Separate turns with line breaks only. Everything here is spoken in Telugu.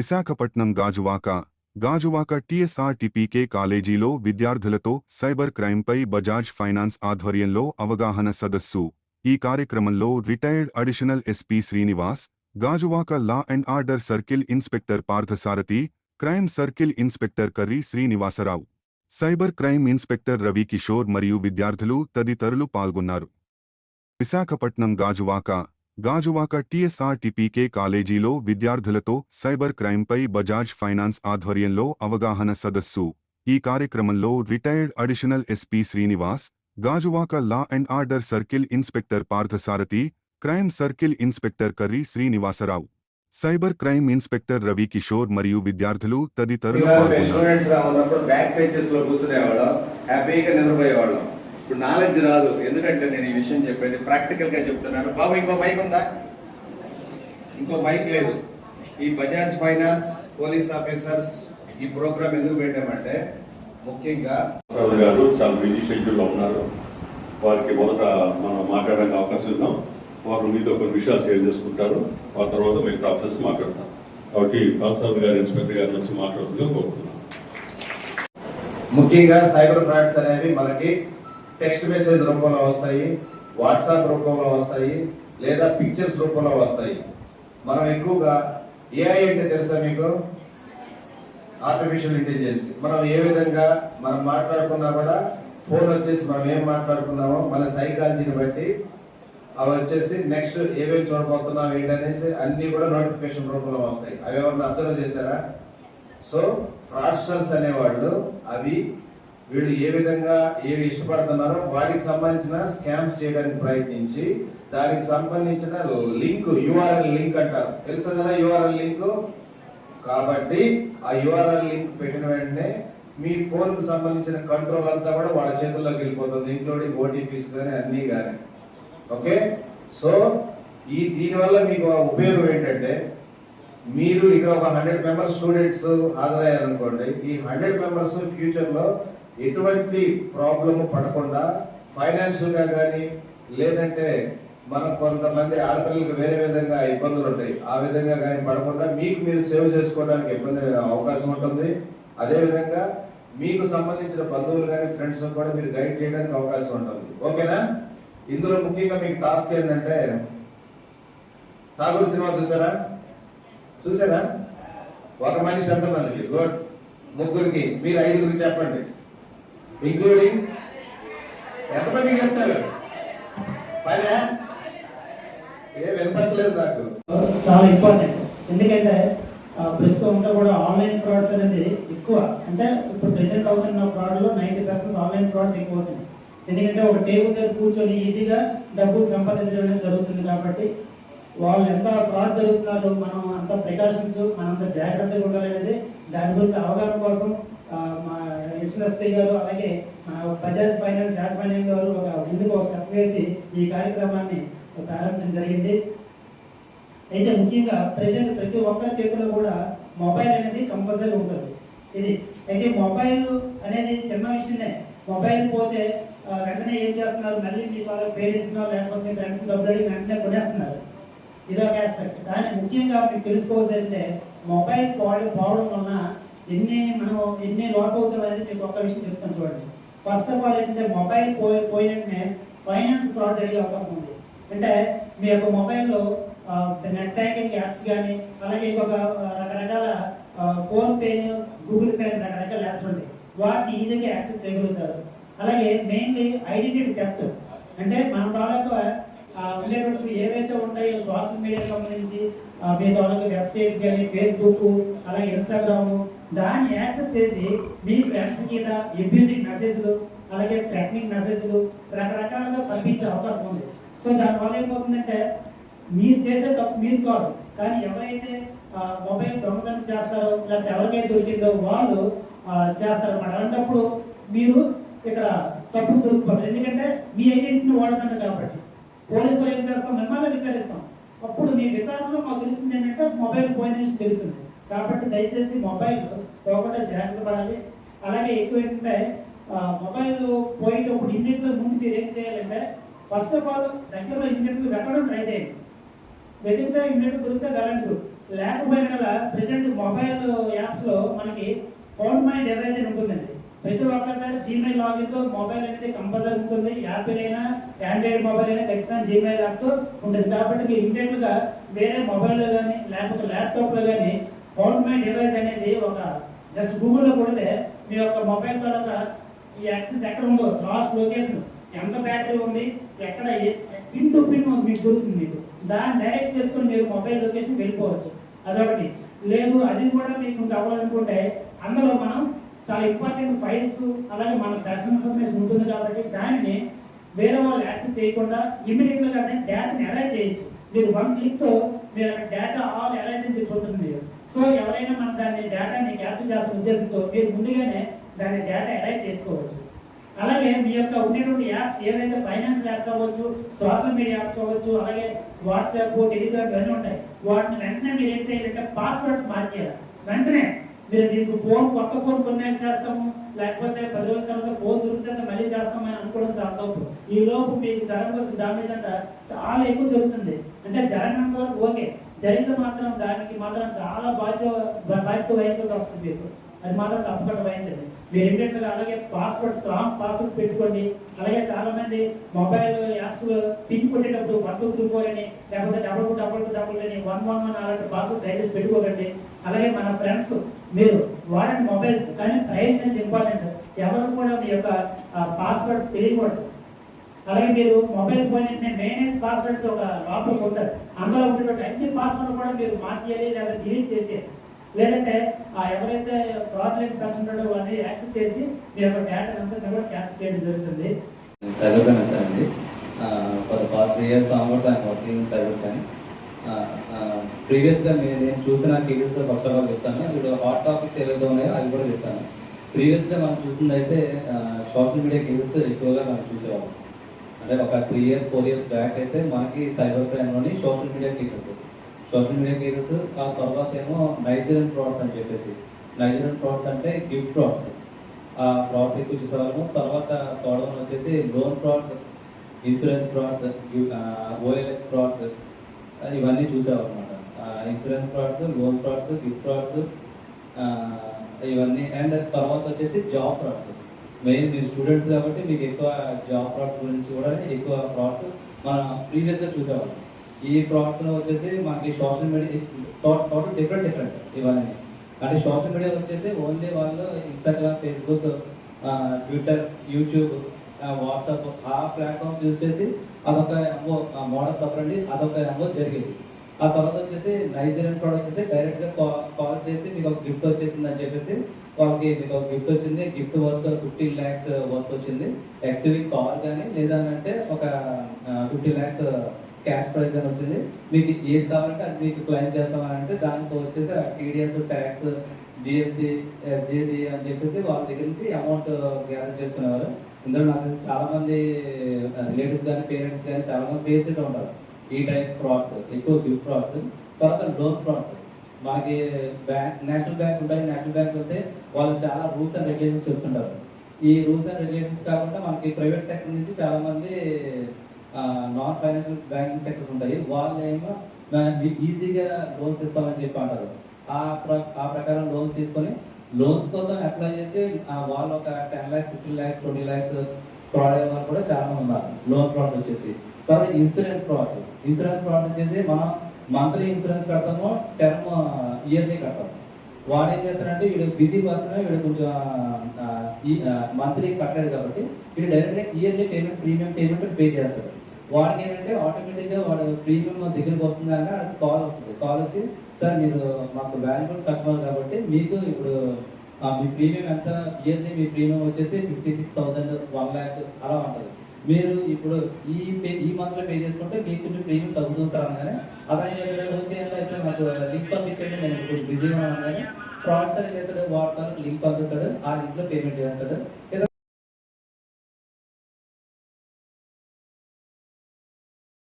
విశాఖపట్నం గాజువాక గాజువాక టీఎస్ఆర్టీపీకే కాలేజీలో విద్యార్థులతో సైబర్ క్రైంపై బజాజ్ ఫైనాన్స్ ఆధ్వర్యంలో అవగాహన సదస్సు. ఈ కార్యక్రమంలో retired additional SP Srinivas Gajuwaka law and order circle inspector Parthasarathi crime circle inspector Karri Srinivasarao cyber crime inspector Ravikishore మరియు విద్యార్థులు తదితరులు పాల్గొన్నారు. విశాఖపట్నం గాజువాక గాజువాక టీఎస్ఆర్టీపీకే కాలేజీలో విద్యార్థులతో సైబర్ క్రైమ్పై బజాజ్ ఫైనాన్స్ ఆధ్వర్యంలో అవగాహన సదస్సు. ఈ కార్యక్రమంలో retired additional SP Srinivas Gajuwaka law and order circle inspector Parthasarathi crime circle inspector Karri Srinivasarao. Cyber crime inspector Ravi Kishore మరియు విద్యార్థులు తదితరులు పాల్గొన్నారు.
ఇప్పుడు నాలెడ్జ్ రాదు. ఎందుకంటే నేను ఈ విషయం చెప్పేది ప్రాక్టికల్గా చెప్తున్నాను. బాబు ఇంకో మైక్ ఉందా? ఇంకో మైక్ లేదు. ఈ బజాజ్ ఫైనాన్స్ పోలీస్ ఆఫీసర్స్ ఈ ప్రోగ్రామ్ ఎందుకు పెట్టామంటే ముఖ్యంగా
గారు చాలా బిజీ షెడ్యూల్లో ఉన్నారు. వారికి మొదట మనం మాట్లాడడానికి అవకాశం ఇద్దాం. వారు మీతో కొన్ని విషయాలు షేర్ చేసుకుంటారు. ఆ తర్వాత మిగతా ఆఫీసర్స్ మాట్లాడతాం కాబట్టి కాన్సల్ గారు ఇన్స్పెక్టర్ గారి నుంచి మాట్లాడుతుందిగా కోరుతున్నాం
ముఖ్యంగా సైబర్ ఫ్రాడ్స్ అనేవి మనకి టెక్స్ట్ మెసేజ్ రూపంలో వస్తాయి వాట్సాప్ రూపంలో వస్తాయి లేదా పిక్చర్స్ రూపంలో వస్తాయి. మనం ఎక్కువగా ఏఐ అంటే తెలుసా మీకు? ఆర్టిఫిషియల్ ఇంటెలిజెన్స్ మనం ఏ విధంగా మనం మాట్లాడుకున్నా కూడా ఫోన్ వచ్చేసి మనం ఏం మాట్లాడుకున్నామో మన సైకాలజీని బట్టి అవి వచ్చేసి నెక్స్ట్ ఏమేమి చూడబోతున్నాం ఏంటనేసి అన్ని కూడా నోటిఫికేషన్ రూపంలో వస్తాయి. అవి ఎవరన్నా అబ్జర్వ్ చేశారా? సో ఫ్రాడ్స్టర్స్ అనేవాళ్ళు అవి వీళ్ళు ఏ విధంగా ఏవి ఇష్టపడుతున్నారో వాటికి సంబంధించిన స్కామ్స్ చేయడానికి ప్రయత్నించి దానికి సంబంధించిన లింక్ యుఆర్ఎల్ లింక్ అంటారు. తెలుసు కదా యుఆర్ఎల్ లింక్? కాబట్టి ఆ యుఆర్ఎల్ లింక్ పెట్టిన వెంటనే మీ ఫోన్కు సంబంధించిన కంట్రోల్ అంతా కూడా వాళ్ళ చేతుల్లోకి వెళ్ళిపోతుంది ఇంక్లూడింగ్ ఓటీపీస్ కానీ అన్నీ కానీ. ఓకే? సో ఈ దీనివల్ల మీకు ఉపయోగం ఏంటంటే మీరు ఇక్కడ ఒక హండ్రెడ్ మెంబర్స్ స్టూడెంట్స్ హాజరయ్యారనుకోండి ఈ హండ్రెడ్ మెంబర్స్ ఫ్యూచర్లో ఎటువంటి ప్రాబ్లమ్ పడకుండా ఫైనాన్షియల్గా కానీ లేదంటే మనం కొంతమంది ఆడపిల్లలకు వేరే విధంగా ఇబ్బందులు ఉంటాయి. ఆ విధంగా కానీ పడకుండా మీకు మీరు సేవ్ చేసుకోవడానికి ఇబ్బంది అవకాశం ఉంటుంది. అదేవిధంగా మీకు సంబంధించిన బంధువులు కానీ ఫ్రెండ్స్ కూడా మీరు గైడ్ చేయడానికి అవకాశం ఉంటుంది. ఓకేనా? ఇందులో ముఖ్యంగా మీకు టాస్క్ ఏంటంటే ఠాగూర్ సినిమా చూసారా? చూసారా? ఒక మనిషి ఎంతమందికి గుడ్. ముగ్గురికి మీరు ఐదుగురికి చెప్పండి. ఇంక్లూడింగ్ ఎంతమంది చెప్తారు? ఏ వినపట్లేదు నాకు.
చాలా ఇంపార్టెంట్ ఎందుకంటే ప్రస్తుతం అంతా కూడా ఆన్లైన్ ఫ్రాడ్స్ అనేది ఎక్కువ. అంటే ఇప్పుడు ప్రెసెంట్ అవుతున్న ఫ్రాడ్లో నైంటీ పర్సెంట్ ఆన్లైన్ ఫ్రాడ్స్ ఎక్కువ అవుతుంది ఎందుకంటే ఒక టేబుల్ దగ్గర కూర్చొని ఈజీగా డబ్బు సంపాదించడం జరుగుతుంది కాబట్టి వాళ్ళు ఎంత ఫ్రాడ్ జరుగుతున్నారు మనం అంత ప్రికాషన్స్ మనంత అంత జాగ్రత్తగా ఉండాలనేది దాని గురించి అవగాహన కోసం ఆ, గారు అలాగే మన బజాజ్ ఫైనాన్స్ యాజమాన్యం గారు ఒక ముందుకు ఒక స్టెప్ వేసి ఈ కార్యక్రమాన్ని ప్రారంభించడం జరిగింది. అయితే ముఖ్యంగా ప్రజెంట్ ప్రతి ఒక్కరి చేతిలో కూడా మొబైల్ అనేది కంపల్సరీ ఉంటుంది. ఇది అయితే మొబైల్ అనేది చిన్న విషయమే. మొబైల్ పోతే వెంటనే ఏం చేస్తున్నారు? మళ్ళీ మీ వాళ్ళ పేరెంట్స్నో లేకపోతే మీ ఫ్రెండ్స్ డబ్బులు అడిగి వెంటనే కొనేస్తున్నారు. ఇది ఒక ఆస్పెక్ట్ కానీ ముఖ్యంగా మీకు తెలుసుకోవాలంటే మొబైల్ పోవడం వలన ఎన్ని మనం ఎన్ని లాస్ అవుతుంది అనేది మీకు ఒక్క విషయం చెప్తాను చూడండి. ఫస్ట్ ఆఫ్ ఆల్ ఏంటంటే మొబైల్ పోయి పోయినట్టే ఫైనాన్స్ ఫ్రాడ్ జరిగే అవకాశం ఉంది. అంటే మీ యొక్క మొబైల్లో నెట్ బ్యాంకింగ్ యాప్స్ కానీ అలాగే ఇంకొక రకరకాల ఫోన్ పే గూగుల్ పే రకరకాల యాప్స్ ఉంటాయి వాటిని ఈజీగా యాక్సెస్ చేయగలుగుతారు. అలాగే మెయిన్లీ ఐడెంటిటీ థెఫ్ట్ అంటే మన తాలూకా ఆ, ఉండేటువంటి ఏవైతే ఉంటాయో సోషల్ మీడియాకి సంబంధించి మీ తాలూకా వెబ్సైట్స్ కానీ ఫేస్బుక్ అలాగే ఇన్స్టాగ్రామ్ దాన్ని యాక్సెస్ చేసి మీ ఫ్రెండ్స్ కింద ఎబ్యూజింగ్ మెసేజ్లు అలాగే థ్రెటనింగ్ మెసేజ్లు రకరకాలుగా పంపించే అవకాశం ఉంది. సో దానివల్ల ఏమవుతుందంటే మీరు చేసే తప్పు మీరు కాదు. కానీ ఎవరైతే మొబైల్ దొంగతనం చేస్తారో లేకపోతే ఎవరికైతే దొరికిందో వాళ్ళు చేస్తారు అన్నమాట అలాంటప్పుడు మీరు ఇక్కడ తప్పు దొరుకుతారు ఎందుకంటే మీ ఐడెంటిటీని వాడుతున్నారు కాబట్టి. పోలీసులు ఏం చేస్తాం? మిమ్మల్ని విచారిస్తాం. అప్పుడు మీ విచారణలో మాకు తెలుస్తుంది ఏంటంటే మొబైల్ పోయిన తెలుస్తుంది. కాబట్టి దయచేసి మొబైల్ పోకుండా జాగ్రత్త పడాలి. అలాగే ఎక్కువ ఏంటంటే మొబైల్ పోయేటప్పుడు ఇన్నిట్లో ముందు మీరు ఏం చేయాలంటే ఫస్ట్ ఆఫ్ ఆల్ దగ్గరలో ఇన్నిట్లు వెతకడం ట్రై చేయండి. వెతికితే ఇన్నిట్లు దొరికితే కరెంటు లేకపోయిన గల ప్రెసెంట్ మొబైల్ యాప్స్లో మనకి ఫోన్ మై డివైస్ అని ఉంటుందండి ప్రతి ఒక్కరి జీమెయిల్ లాగిన్తో మొబైల్ అనేది కంపల్సరీ ఉంటుంది. యాపిల్ అయినా ఆండ్రాయిడ్ మొబైల్ అయినా ఖచ్చితంగా జీమెయిల్ యాప్తో ఉంటుంది. కాబట్టి మీరు ఇంటెంట్గా గా వేరే మొబైల్లో కానీ లేకపోతే ల్యాప్టాప్లో కానీ ఫోన్ మై డివైస్ అనేది ఒక జస్ట్ గూగుల్లో కొడితే మీ యొక్క మొబైల్ తర్వాత ఈ యాక్సెస్ ఎక్కడ ఉందో లాస్ట్ లొకేషన్ ఎంత బ్యాటరీ ఉంది ఎక్కడ పిన్ టు పిన్ మీకు దొరుకుతుంది మీకు. దాన్ని డైరెక్ట్ చేసుకుని మీరు మొబైల్ లొకేషన్ వెళ్ళిపోవచ్చు. అదొకటి. లేదు అది కూడా మీకు కావాలనుకుంటే అందులో మనం చాలా ఇంపార్టెంట్ ఫైల్స్ అలాగే మన పర్సనల్ ఇన్ఫర్మేషన్ ఉంటుంది కాబట్టి దానిని వేరే వాళ్ళు యాక్సెస్ చేయకుండా ఇమీడియట్గా డేటాని అరేంజ్ చేయొచ్చు. మీరు వన్ క్లిక్తో మీరు అక్కడ డేటా ఆల్ అరేంజ్ అని సో ఎవరైనా మన దాన్ని డేటాని క్యాప్చర్ చేసిన ఉద్దేశంతో మీరు ముందుగానే దాన్ని డేటా అరేంజ్ చేసుకోవచ్చు. అలాగే మీ యొక్క ఉండేటువంటి యాప్స్ ఏవైతే ఫైనాన్స్ యాప్స్ అవ్వచ్చు సోషల్ మీడియా యాప్స్ అవ్వచ్చు అలాగే వాట్సాప్ టెలిగ్రామ్ ఇవన్నీ ఉంటాయి. వాటిని వెంటనే మీరు ఏం చేయాలంటే పాస్వర్డ్స్ మార్చేయాలి. వెంటనే మీరు దీనికి ఫోన్ కొత్త ఫోన్ కొన్నాక చేస్తాము? లేకపోతే పది రోజుల తర్వాత ఫోన్ దొరికితే మళ్ళీ చేస్తామని అనుకోవడం చాలా తప్పు. ఈ లోపు మీకు జరగవలసిన డామేజ్ అంట చాలా ఎక్కువ జరుగుతుంది. అంటే జరగనంత వరకు ఓకే. జరిగితే మాత్రం దానికి మాత్రం చాలా బాధ్యత బాధ్యత వహించాల్సి వస్తుంది మీకు. అది మాత్రం తప్పకుండా వహించండి. మీరు ఏంటంటే అలాగే పాస్వర్డ్ స్ట్రాంగ్ పాస్వర్డ్ పెట్టుకోండి. అలాగే చాలా మంది మొబైల్ యాప్స్ పిన్ కొట్టేటప్పుడు వన్ టూ త్రీ ఫోర్ అని లేకపోతే double two double two double అని వన్ వన్ వన్ అలాంటి పాస్వర్డ్ దయచేసి పెట్టుకోకండి. అలాగే మన ఫ్రెండ్స్ మీరు వాడండి మొబైల్స్ కానీ ప్రైస్ అనేది ఇంపార్టెంట్ ఎవరు కూడా మీ యొక్క పాస్వర్డ్స్ తెలియకూడదు. అలాగే మీరు మొబైల్ ఫోన్ మేనేజ్ పాస్వర్డ్స్ ఒక లోపల ఉంటారు. అందులో ఉన్నటువంటి అన్ని పాస్వర్డ్ కూడా మీరు మార్చేయాలి లేదా డిలీట్ చేసేయాలి. లేదంటే ఆ ఎవరైతే ప్రాబ్లమ్ పర్సన్ ఉంటాడో వాళ్ళని యాక్సెస్ చేసి మీ యొక్క డేటా అంతా కూడా క్యాప్చర్ చేయడం జరుగుతుంది.
సైబర్ సార్ అండి for past three years onwards I'm working cyber crime ప్రీవియస్గా నేను నేను చూసిన కేసెస్ ఫస్ట్ ఆఫ్ ఆల్ చెప్తాను. ఇప్పుడు హాట్ టాపిక్స్ ఏవైతే ఉన్నాయో అవి కూడా చెప్తాను. ప్రీవియస్గా మనం చూసిందైతే సోషల్ మీడియా కేసెస్ ఎక్కువగా మనం చూసేవాళ్ళం. అంటే ఒక three years four years back అయితే మనకి cyber క్రైమ్లోని social media cases social media cases ఆ తర్వాత ఏమో నైజీరియన్ ఫ్రాడ్స్ అని చెప్పేసి. నైజీరియన్ ఫ్రాడ్స్ అంటే గిఫ్ట్ ఫ్రాడ్స్ ఆ ఫ్రాడ్స్ ఎక్కువ చూసేవాళ్ళము. తర్వాత థర్డ్ వచ్చేసి loan frauds insurance frauds OLX frauds ఇవన్నీ చూసేవాళ్ళం insurance frauds loan frauds gift frauds ఇవన్నీ. అండ్ తర్వాత వచ్చేసి జాబ్ ఫ్రాడ్స్. మెయిన్ మీరు స్టూడెంట్స్ కాబట్టి మీకు ఎక్కువ జాబ్ ఫ్రాడ్స్ గురించి కూడా ఎక్కువ ఫ్రాడ్స్ మనం ప్రీవియస్గా చూసేవాళ్ళం. ఈ ఫ్రాడ్స్లో వచ్చేసి మనకి social media total different different ఇవన్నీ. అంటే సోషల్ మీడియా వచ్చేసి ఓన్లీ వాళ్ళు Instagram Facebook Twitter YouTube WhatsApp ఆ ప్లాట్ఫామ్స్ యూజ్ చేసి అదొక ఎంబో మోడల్స్ తప్పండి అదొక ఎంబో జరిగేది. ఆ తర్వాత వచ్చేసి నైజీరియన్ ప్రోడక్ట్ వచ్చేసి డైరెక్ట్గా కాల్ చేసి మీకు ఒక గిఫ్ట్ వచ్చేసింది అని చెప్పేసి వాళ్ళకి మీకు ఒక గిఫ్ట్ వచ్చింది. Gift worth fifteen lakhs worth వచ్చింది. యాక్చువల్లీ కాల్ కానీ లేదా అంటే ఒక ఫిఫ్టీ ల్యాక్స్ క్యాష్ ప్రైజ్ అని వచ్చింది. మీకు ఏది కావాలంటే అది మీకు క్లైమ్ చేస్తామని అంటే దానికి వచ్చేసి టీడీఎస్ ట్యాక్స్ జిఎస్టీ ఎస్జిటి అని చెప్పేసి వాళ్ళ దగ్గర నుంచి అమౌంట్ గ్యాదర్ చేసుకునేవారు. ఇందులో నాకు చాలా మంది రిలేటివ్స్ కానీ పేరెంట్స్ కానీ చాలా మంది ఫేస్ ఉంటారు. ఈ టైప్ ఫ్రాడ్స్ ఎక్కువ గిఫ్ట్ ఫ్రాడ్స్ తర్వాత లోన్ ఫ్రాడ్స్ మనకి బ్యాంక్ నేషనల్ బ్యాంక్ ఉంటాయి నేషనల్ బ్యాంక్ ఉంటే వాళ్ళు చాలా రూల్స్ అండ్ రెగ్యులేషన్స్ చెప్తుంటారు. ఈ రూల్స్ అండ్ రెగ్యులేషన్స్ కాకుండా మనకి ప్రైవేట్ సెక్టర్ నుంచి చాలా మంది నాన్ ఫైనాన్షియల్ బ్యాంకింగ్ సెక్టర్స్ ఉంటాయి. వాళ్ళు ఏమో ఈజీగా లోన్స్ ఇస్తామని చెప్పి అంటారు. ఆ ప్ర ఆ ప్రకారం లోన్స్ తీసుకొని లోన్స్ కోసం అప్లై చేసి వాళ్ళు ఒక ten lakhs fifteen lakhs twenty lakhs fraud అయ్యే వాళ్ళు కూడా చాలా మంది ఉన్నారు. లోన్ ఫ్రాడ్ వచ్చేసి. తర్వాత ఇన్సూరెన్స్ ప్రాసెస్ ఇన్సూరెన్స్ ప్రాసెస్ వచ్చేసి మనం మంత్లీ ఇన్సూరెన్స్ కడతాము టర్మ్ ఇయర్లీ కడతాము. వాడు ఏం చేస్తారంటే వీడు బిజీ పర్సన్ వీడు కొంచెం మంత్లీ కట్టాడు కాబట్టి వీడు డైరెక్ట్గా yearly payment premium payment pay చేస్తాడు. వాడికి ఏంటంటే ఆటోమేటిక్గా వాడు ప్రీమియం దగ్గరికి వస్తుంది అని కాల్ వస్తుంది. కాల్ వచ్చి సార్ మీరు మాకు వాల్యుబుల్ కస్టమర్ కాబట్టి మీకు ఇప్పుడు మీ ప్రీమియం ఎంత? ఇయర్లీ మీ ప్రీమియం వచ్చేసి fifty six thousand one lakh అలా ఉంటుంది. మీరు ఇప్పుడు ఈ పే ఈ మంత్లో పే చేసుకుంటే మీకు కొంచెం ప్రీమియం తగ్గుతుంది సార్ అనగానే అతను చేస్తాడు ఓకే అయితే నాకు లింక్ పంపించండి నేను ఇప్పుడు బిజీగా ఉన్నాను కానీ సార్ చేస్తాడు వాడతారు లింక్ పంపిస్తాడు ఆ లింక్లో పేమెంట్ చేస్తాడు.